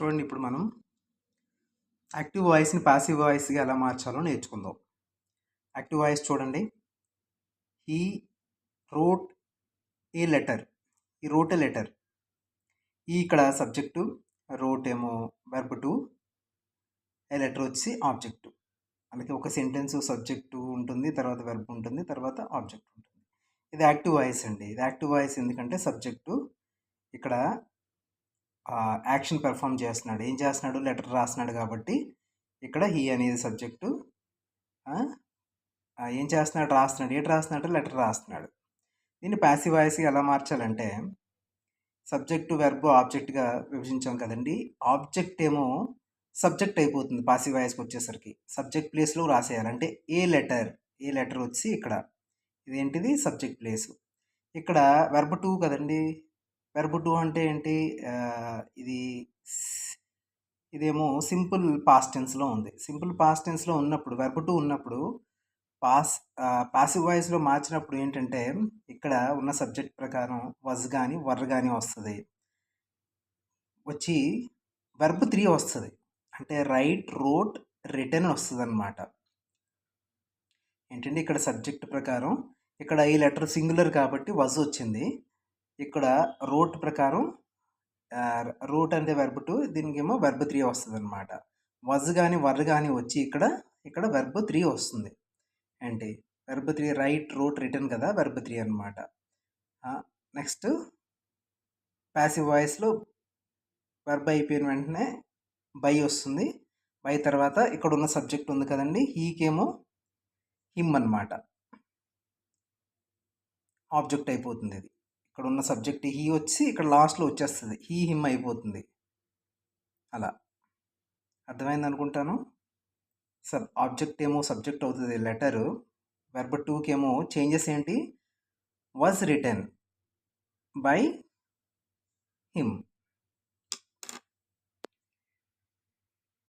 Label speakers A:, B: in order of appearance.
A: చూడండి ఇప్పుడు మనం యాక్టివ్ వాయిస్ని పాసివ్ వాయిస్గా ఎలా మార్చాలో నేర్చుకుందాం. యాక్టివ్ వాయిస్ చూడండి. ఈ రోట్ ఏ లెటర్? ఈ రోట్ ఏ లెటర్. ఈ ఇక్కడ సబ్జెక్టు రోట్ ఏమో వెర్బ్ టు ఏ లెటర్ వచ్చి ఆబ్జెక్టు. అందుకే ఒక సెంటెన్స్ సబ్జెక్టు ఉంటుంది తర్వాత వెర్బ్ ఉంటుంది తర్వాత ఆబ్జెక్ట్ ఉంటుంది. ఇది యాక్టివ్ వాయిస్ అండి. ఇది యాక్టివ్ వాయిస్ ఎందుకంటే సబ్జెక్టు ఇక్కడ యాక్షన్ పెర్ఫామ్ చేస్తున్నాడు. ఏం చేస్తున్నాడు? లెటర్ రాస్తున్నాడు కాబట్టి ఇక్కడ హీ అనేది సబ్జెక్టు. ఏం చేస్తున్నాడు? రాస్తున్నాడు. ఏంటి రాస్తున్నాడు? లెటర్ రాస్తున్నాడు. దీన్ని ప్యాసివ్ వాయిస్గా ఎలా మార్చాలంటే సబ్జెక్టు వెర్బ్ ఆబ్జెక్ట్గా విభజించాం కదండి. ఆబ్జెక్ట్ ఏమో సబ్జెక్ట్ అయిపోతుంది పాసివ్ వాయిస్కి వచ్చేసరికి. సబ్జెక్ట్ ప్లేస్లో రాసేయాలి. అంటే ఏ లెటర్? ఏ లెటర్ వచ్చి ఇక్కడ? ఇదేంటిది? సబ్జెక్ట్ ప్లేస్ ఇక్కడ వెర్బ్ టూ కదండి. వెర్బ్ టూ అంటే ఏంటి? ఇది ఇదేమో సింపుల్ పాస్ట్ టెన్స్లో ఉంది. సింపుల్ పాస్ట్ టెన్స్లో ఉన్నప్పుడు వెర్బ్ టూ ఉన్నప్పుడు పాస్ పాసివ్ వాయిస్లో మార్చినప్పుడు ఏంటంటే ఇక్కడ ఉన్న సబ్జెక్ట్ ప్రకారం వజ్ కానీ వర్ కానీ వస్తుంది. వచ్చి వెర్బ్ త్రీ వస్తుంది. అంటే రైట్ రోట్ రిటర్న్ వస్తుంది అనమాట ఏంటంటే ఇక్కడ సబ్జెక్ట్ ప్రకారం ఇక్కడ ఈ లెటర్ సింగులర్ కాబట్టి వజ్ వచ్చింది. ఇక్కడ రోట్ ప్రకారం రూట్ అంటే వెర్బ్ టూ దీనికేమో వెర్బ్ త్రీ వస్తుంది అనమాట వజ్ కానీ వర్ కానీ వచ్చి ఇక్కడ ఇక్కడ వెర్బ్ త్రీ వస్తుంది. ఏంటి? Verb three write wrote written కదా వెర్బ్ త్రీ అనమాట నెక్స్ట్ ప్యాసివ్ వాయిస్లో వెర్బ్ అయిపోయిన వెంటనే బై వస్తుంది. బై తర్వాత ఇక్కడ ఉన్న సబ్జెక్ట్ ఉంది కదండి హీకేమో హిమ్ అనమాట ఆబ్జెక్ట్ అయిపోతుంది ఇది ఇక్కడ ఉన్న సబ్జెక్ట్ హీ వచ్చి ఇక్కడ లాస్ట్లో వచ్చేస్తుంది. హీ హిమ్ అయిపోతుంది. అలా. అర్థమైంది అనుకుంటాను? సబ్ ఆబ్జెక్ట్ ఏమో సబ్జెక్ట్ అవుతుంది. లెటరు. వెర్బ్ టూకి ఏమో చేంజెస్ ఏంటి? Was written by him.